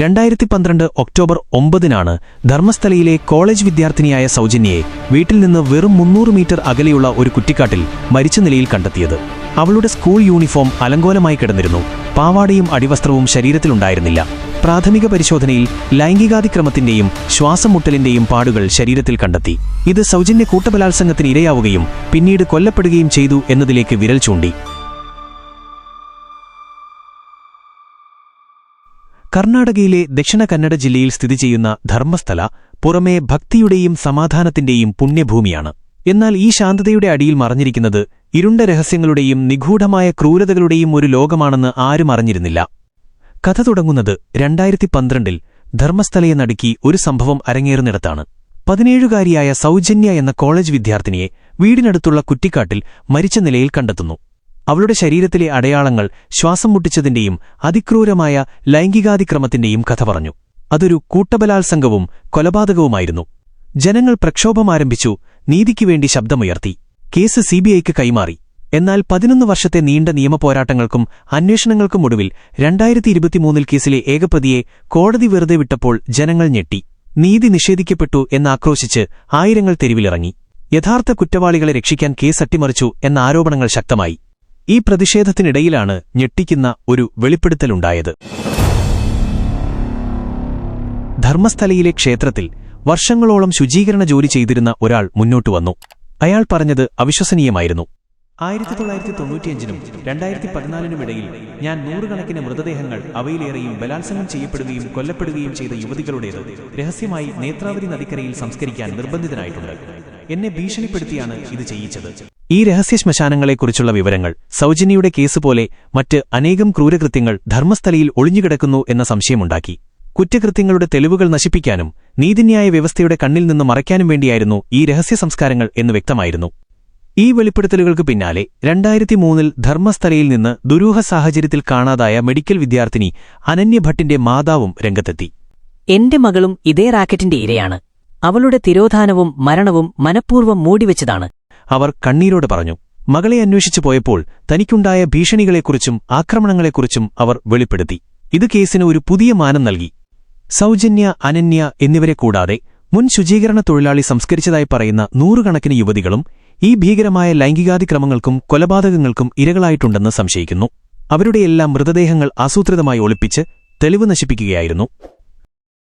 രണ്ടായിരത്തി പന്ത്രണ്ട് October ഒമ്പതിനാണ് ധർമ്മസ്ഥലയിലെ college വിദ്യാർത്ഥിനിയായ സൗജന്യയെ വീട്ടിൽ നിന്ന് വെറും മുന്നൂറ് മീറ്റർ അകലെയുള്ള ഒരു കുറ്റിക്കാട്ടിൽ മരിച്ച നിലയിൽ കണ്ടെത്തിയത്. അവളുടെ സ്കൂൾ യൂണിഫോം അലങ്കോലമായി കിടന്നിരുന്നു. പാവാടയും അടിവസ്ത്രവും ശരീരത്തിലുണ്ടായിരുന്നില്ല. പ്രാഥമിക പരിശോധനയിൽ ലൈംഗികാതിക്രമത്തിന്റെയും ശ്വാസം മുട്ടലിന്റെയും പാടുകൾ ശരീരത്തിൽ കണ്ടെത്തി. ഇത് സൗജന്യ കൂട്ടബലാത്സംഗത്തിന് ഇരയാവുകയും പിന്നീട് കൊല്ലപ്പെടുകയും ചെയ്തു എന്നതിലേക്ക് വിരൽ ചൂണ്ടി. കർണാടകയിലെ ദക്ഷിണ കന്നഡ ജില്ലയിൽ സ്ഥിതി ചെയ്യുന്ന ധർമ്മസ്ഥല പുറമേ ഭക്തിയുടെയും സമാധാനത്തിന്റെയും പുണ്യഭൂമിയാണ്. എന്നാൽ ഈ ശാന്തതയുടെ അടിയിൽ മറഞ്ഞിരിക്കുന്നത് ഇരുണ്ട രഹസ്യങ്ങളുടെയും നിഗൂഢമായ ക്രൂരതകളുടെയും ഒരു ലോകമാണെന്ന് ആരും അറിഞ്ഞിരുന്നില്ല. കഥ തുടങ്ങുന്നത് രണ്ടായിരത്തി പന്ത്രണ്ടിൽ ധർമ്മസ്ഥലയെ നടുക്കി ഒരു സംഭവം അരങ്ങേറുന്നിടത്താണ്. പതിനേഴുകാരിയായ സൗജന്യ എന്ന കോളേജ് വിദ്യാർത്ഥിനിയെ വീടിനടുത്തുള്ള കുറ്റിക്കാട്ടിൽ മരിച്ച നിലയിൽ കണ്ടെത്തുന്നു. അവളുടെ ശരീരത്തിലെ അടയാളങ്ങൾ ശ്വാസം മുട്ടിച്ചതിന്റെയും അതിക്രൂരമായ ലൈംഗികാതിക്രമത്തിന്റെയും കഥ പറഞ്ഞു. അതൊരു കൂട്ടബലാത്സംഗവും കൊലപാതകവുമായിരുന്നു. ജനങ്ങൾ പ്രക്ഷോഭമാരംഭിച്ചു നീതിക്കുവേണ്ടി ശബ്ദമുയർത്തി. കേസ് സിബിഐക്ക് കൈമാറി. എന്നാൽ പതിനൊന്ന് വർഷത്തെ നീണ്ട നിയമപോരാട്ടങ്ങൾക്കും അന്വേഷണങ്ങൾക്കും ഒടുവിൽ രണ്ടായിരത്തി ഇരുപത്തിമൂന്നിൽ കേസിലെ ഏകപ്രതിയെ കോടതി വെറുതെ വിട്ടപ്പോൾ ജനങ്ങൾ ഞെട്ടി. നീതി നിഷേധിക്കപ്പെട്ടു എന്നാക്രോശിച്ച് ആയിരങ്ങൾ തെരുവിലിറങ്ങി. യഥാർത്ഥ കുറ്റവാളികളെ രക്ഷിക്കാൻ കേസ് അട്ടിമറിച്ചു എന്ന ആരോപണങ്ങൾ ശക്തമായി. ഈ പ്രതിഷേധത്തിനിടയിലാണ് ഞെട്ടിക്കുന്ന ഒരു വെളിപ്പെടുത്തലുണ്ടായത്. ധർമ്മസ്ഥലയിലെ ക്ഷേത്രത്തിൽ വർഷങ്ങളോളം ശുചീകരണ ജോലി ചെയ്തിരുന്ന ഒരാൾ മുന്നോട്ടു വന്നു. അയാൾ പറഞ്ഞത് അവിശ്വസനീയമായിരുന്നു. ആയിരത്തി തൊള്ളായിരത്തി തൊണ്ണൂറ്റിയഞ്ചിനും രണ്ടായിരത്തി പതിനാലിനുമിടയിൽ ഞാൻ നൂറുകണക്കിന് മൃതദേഹങ്ങൾ അവയിലേറെയും ബലാത്സംഗം ചെയ്യപ്പെടുകയും കൊല്ലപ്പെടുകയും ചെയ്ത യുവതികളുടേത് രഹസ്യമായി നേത്രാവതി നദിക്കരയിൽ സംസ്കരിക്കാൻ നിർബന്ധിതനായിട്ടുണ്ട്. എന്നെ ഭീഷണിപ്പെടുത്തിയാണ് ഇത് ചെയ്യിച്ചത്. ഈ രഹസ്യ ശ്മശാനങ്ങളെക്കുറിച്ചുള്ള വിവരങ്ങൾ സൗജന്യയുടെ കേസ് പോലെ മറ്റ് അനേകം ക്രൂരകൃത്യങ്ങൾ ധർമ്മസ്ഥലയിൽ ഒളിഞ്ഞുകിടക്കുന്നു എന്ന സംശയമുണ്ടാക്കി. കുറ്റകൃത്യങ്ങളുടെ തെളിവുകൾ നശിപ്പിക്കാനും നീതിന്യായ വ്യവസ്ഥയുടെ കണ്ണിൽ നിന്ന് മറയ്ക്കാനും വേണ്ടിയായിരുന്നു ഈ രഹസ്യ സംസ്കാരങ്ങൾ എന്ന് വ്യക്തമായിരുന്നു. ഈ വെളിപ്പെടുത്തലുകൾക്ക് പിന്നാലെ രണ്ടായിരത്തി മൂന്നിൽ ധർമ്മസ്ഥലയിൽ നിന്ന് ദുരൂഹ സാഹചര്യത്തിൽ കാണാതായ മെഡിക്കൽ വിദ്യാർത്ഥിനി അനന്യഭട്ടിന്റെ മാതാവും രംഗത്തെത്തി. എന്റെ മകളും ഇതേ റാക്കറ്റിന്റെ ഇരയാണ്. അവളുടെ തിരോധാനവും മരണവും മനഃപൂർവം മൂടിവെച്ചതാണ്. അവർ കണ്ണീരോട് പറഞ്ഞു മകളെ അന്വേഷിച്ചു പോയപ്പോൾ തനിക്കുണ്ടായ ഭീഷണികളെക്കുറിച്ചും ആക്രമണങ്ങളെക്കുറിച്ചും അവർ വെളിപ്പെടുത്തി. ഇത് കേസിന് ഒരു പുതിയ മാനം നൽകി. സൗജന്യ അനന്യ എന്നിവരെ കൂടാതെ മുൻ ശുചീകരണ തൊഴിലാളി സംസ്കരിച്ചതായി പറയുന്ന നൂറുകണക്കിന് യുവതികളും ഈ ഭീകരമായ ലൈംഗികാതിക്രമങ്ങൾക്കും കൊലപാതകങ്ങൾക്കും ഇരകളായിട്ടുണ്ടെന്ന് സംശയിക്കുന്നു. അവരുടെയെല്ലാം മൃതദേഹങ്ങൾ ആസൂത്രിതമായി ഒളിപ്പിച്ച് തെളിവ് നശിപ്പിക്കുകയായിരുന്നു.